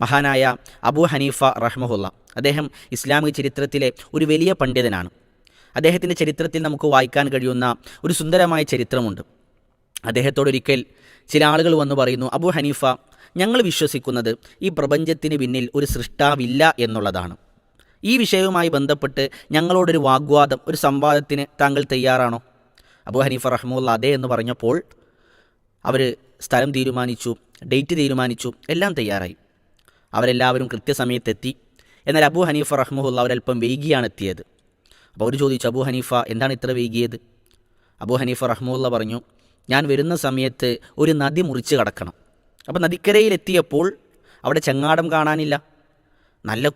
മഹാനായ അബൂ ഹനീഫ റഹ്മഹുല്ല. അദ്ദേഹം ഇസ്ലാമിക ചരിത്രത്തിലെ ഒരു വലിയ പണ്ഡിതനാണ്. അദ്ദേഹത്തിന്റെ ചരിത്രത്തിൽ നമുക്ക് വായിക്കാൻ കഴിയുന്ന ഒരു സുന്ദരമായ ചരിത്രമുണ്ട്. അദ്ദേഹത്തോടൊരിക്കൽ ചില ആളുകൾ വന്ന് പറയുന്നു അബൂ ഹനീഫ ഞങ്ങൾ വിശ്വസിക്കുന്നത് ഈ പ്രപഞ്ചത്തിന് പിന്നിൽ ഒരു സൃഷ്ടാവില്ല എന്നുള്ളതാണ്. ഈ വിഷയവുമായി ബന്ധപ്പെട്ട് ഞങ്ങളോടൊരു വാഗ്വാദം ഒരു സംവാദത്തിന് താങ്കൾ തയ്യാറാണോ? അബൂ ഹനീഫ റഹ്മുല്ല അതെ എന്ന് പറഞ്ഞപ്പോൾ അവർ സ്ഥലം തീരുമാനിച്ചു ഡേറ്റ് തീരുമാനിച്ചു എല്ലാം തയ്യാറായി. അവരെല്ലാവരും കൃത്യസമയത്തെത്തി. എന്നാൽ അബു ഹനീഫ റഹ്മുല്ല അവരല്പം വൈകിയാണ് എത്തിയത് അപ്പോൾ അവർ ചോദിച്ചു അബു ഹനീഫ എന്താണ് ഇത്ര വൈകിയത്? അബു ഹനീഫ റഹ്മുല്ല പറഞ്ഞു ഞാൻ വരുന്ന സമയത്ത് ഒരു നദി മുറിച്ച് കടക്കണം. അപ്പോൾ നദിക്കരയിലെത്തിയപ്പോൾ അവിടെ ചെങ്ങാടം കാണാനില്ല. നല്ല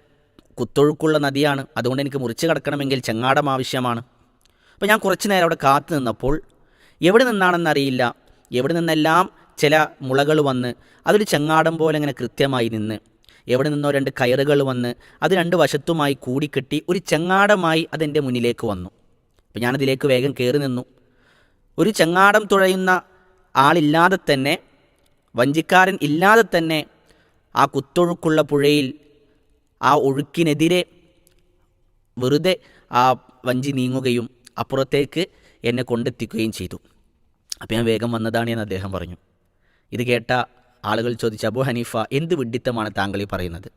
കുത്തൊഴുക്കുള്ള നദിയാണ്. അതുകൊണ്ട് എനിക്ക് മുറിച്ച് കടക്കണമെങ്കിൽ ചെങ്ങാടം ആവശ്യമാണ്. അപ്പോൾ ഞാൻ കുറച്ച് നേരം അവിടെ കാത്തു നിന്നപ്പോൾ എവിടെ നിന്നാണെന്നറിയില്ല. എവിടെ നിന്നെല്ലാം ചില മുളകൾ വന്ന് അതൊരു ചെങ്ങാടം പോലെ ഇങ്ങനെ കൃത്യമായി നിന്ന് എവിടെ നിന്നോ രണ്ട് കയറുകൾ വന്ന് അത് രണ്ട് വശത്തുമായി കൂടിക്കെട്ടി ഒരു ചെങ്ങാടമായി അതെന്റെ മുന്നിലേക്ക് വന്നു. അപ്പോൾ ഞാനതിലേക്ക് വേഗം കയറി നിന്നു. ഒരു ചെങ്ങാടം തുഴയുന്ന ആളില്ലാതെ തന്നെ വഞ്ചിക്കാരൻ ഇല്ലാതെ തന്നെ ആ കുത്തൊഴുക്കുള്ള പുഴയിൽ ആ ഒഴുക്കിനെതിരെ വെറുതെ ആ വഞ്ചി നീങ്ങുകയും അപ്പുറത്തേക്ക് എന്നെ കൊണ്ടെത്തിക്കുകയും ചെയ്തു. അപ്പോൾ ഞാൻ വേഗം വന്നതാണ് എന്ന് അദ്ദേഹം പറഞ്ഞു. ഇത് കേട്ട ആളുകൾ ചോദിച്ചു അബു ഹനീഫ എന്ത് വിഡിത്തമാണ് താങ്കൾ ഈ പറയുന്നത്?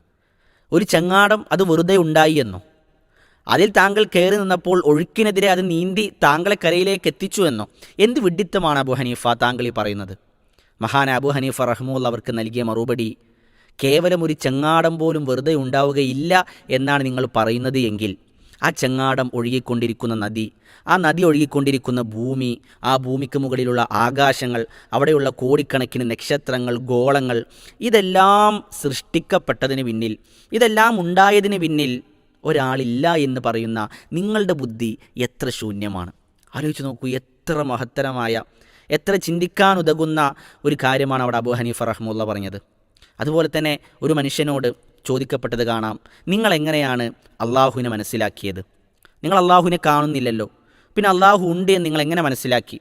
ഒരു ചങ്ങാടം അത് വെറുതെ ഉണ്ടായി എന്നോ? അതിൽ താങ്കൾ കയറി നിന്നപ്പോൾ ഒഴുക്കിനെതിരെ അത് നീന്തി താങ്കളെ കരയിലേക്ക് എത്തിച്ചു എന്നോ? എന്ത് വിഡിത്തമാണ് അബു ഹനീഫ താങ്കൾ ഈ പറയുന്നത്? മഹാൻ അബു ഹനീഫ റഹ്മുൽ അവർക്ക് നൽകിയ മറുപടി കേവലം ഒരു ചെങ്ങാടം പോലും വെറുതെ ഉണ്ടാവുകയില്ല എന്നാണ് നിങ്ങൾ പറയുന്നത് എങ്കിൽ ആ ചെങ്ങാടം ഒഴുകിക്കൊണ്ടിരിക്കുന്ന നദി ആ നദി ഒഴുകിക്കൊണ്ടിരിക്കുന്ന ഭൂമി ആ ഭൂമിക്ക് മുകളിലുള്ള ആകാശങ്ങൾ അവിടെയുള്ള കോടിക്കണക്കിന് നക്ഷത്രങ്ങൾ ഗോളങ്ങൾ ഇതെല്ലാം സൃഷ്ടിക്കപ്പെട്ടതിന് പിന്നിൽ ഇതെല്ലാം ഉണ്ടായതിന് പിന്നിൽ ഒരാളില്ല എന്ന് പറയുന്ന നിങ്ങളുടെ ബുദ്ധി എത്ര ശൂന്യമാണ്? ആലോചിച്ച് നോക്കൂ എത്ര മഹത്തരമായ എത്ര ചിന്തിക്കാനുതകുന്ന ഒരു കാര്യമാണ് അവിടെ അബു ഹനീഫ റഹ്മുള്ള പറഞ്ഞത്. അതുപോലെ തന്നെ ഒരു മനുഷ്യനോട് ചോദിക്കപ്പെട്ടത് കാണാം. നിങ്ങൾ എങ്ങനെയാണ് അള്ളാഹുവിനെ മനസ്സിലാക്കിയത്? നിങ്ങൾ അള്ളാഹുവിനെ കാണുന്നില്ലല്ലോ. പിന്നെ അള്ളാഹു ഉണ്ട് എന്ന് നിങ്ങൾ എങ്ങനെ മനസ്സിലാക്കി?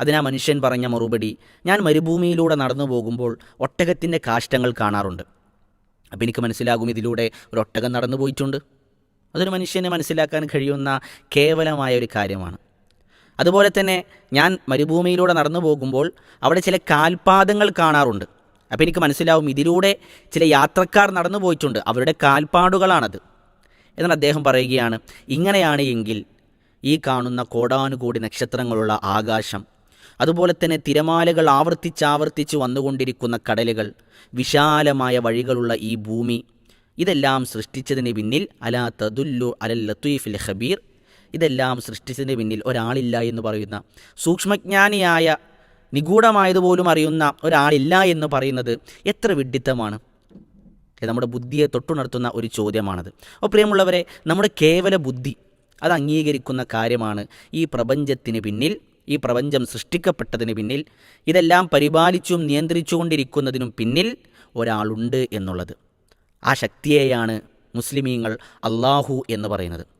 അതിനാ മനുഷ്യൻ പറഞ്ഞ മറുപടി ഞാൻ മരുഭൂമിയിലൂടെ നടന്നു പോകുമ്പോൾ ഒട്ടകത്തിന്റെ കാഷ്ടങ്ങൾ കാണാറുണ്ട്. അപ്പോൾ എനിക്ക് മനസ്സിലാകും ഇതിലൂടെ ഒരു ഒട്ടകം നടന്നു പോയിട്ടുണ്ട്. അതൊരു മനുഷ്യനെ മനസ്സിലാക്കാൻ കഴിയുന്ന കേവലമായ ഒരു കാര്യമാണ്. അതുപോലെ തന്നെ ഞാൻ മരുഭൂമിയിലൂടെ നടന്നു പോകുമ്പോൾ അവിടെ ചില കാൽപാദങ്ങൾ കാണാറുണ്ട്. അപ്പോൾ എനിക്ക് മനസ്സിലാവും ഇതിലൂടെ ചില യാത്രക്കാർ നടന്നു പോയിട്ടുണ്ട്. അവരുടെ കാൽപ്പാടുകളാണത്. എന്നാൽ അദ്ദേഹം പറയുകയാണ് ഇങ്ങനെയാണ് എങ്കിൽ ഈ കാണുന്ന കോടാനുകൂടി നക്ഷത്രങ്ങളുള്ള ആകാശം അതുപോലെ തന്നെ തിരമാലകൾ ആവർത്തിച്ചാവർത്തിച്ച് വന്നുകൊണ്ടിരിക്കുന്ന കടലുകൾ വിശാലമായ വഴികളുള്ള ഈ ഭൂമി ഇതെല്ലാം സൃഷ്ടിച്ചതിന് പിന്നിൽ അലാ തദുല്ലു അലൽ ലത്തീഫിൽ ഹബീർ ഇതെല്ലാം സൃഷ്ടിച്ചതിന് പിന്നിൽ ഒരാളില്ല എന്ന് പറയുന്ന സൂക്ഷ്മജ്ഞാനിയായ നിഗൂഢമായതുപോലും അറിയുന്ന ഒരാളില്ല എന്ന് പറയുന്നത് എത്ര വിഡ്ഢിത്തമാണ് നമ്മുടെ ബുദ്ധിയെ തൊട്ടുണർത്തുന്ന ഒരു ചോദ്യമാണത്. അപ്പോൾ പ്രിയമുള്ളവരെ നമ്മുടെ കേവല ബുദ്ധി അത് അംഗീകരിക്കുന്ന കാര്യമാണ് ഈ പ്രപഞ്ചത്തിന് പിന്നിൽ ഈ പ്രപഞ്ചം സൃഷ്ടിക്കപ്പെട്ടതിന് പിന്നിൽ ഇതെല്ലാം പരിപാലിച്ചും നിയന്ത്രിച്ചുകൊണ്ടിരിക്കുന്നതിനും പിന്നിൽ ഒരാളുണ്ട് എന്നുള്ളത്. ആ ശക്തിയെയാണ് മുസ്ലിമീങ്ങൾ അള്ളാഹു എന്ന് പറയുന്നത്.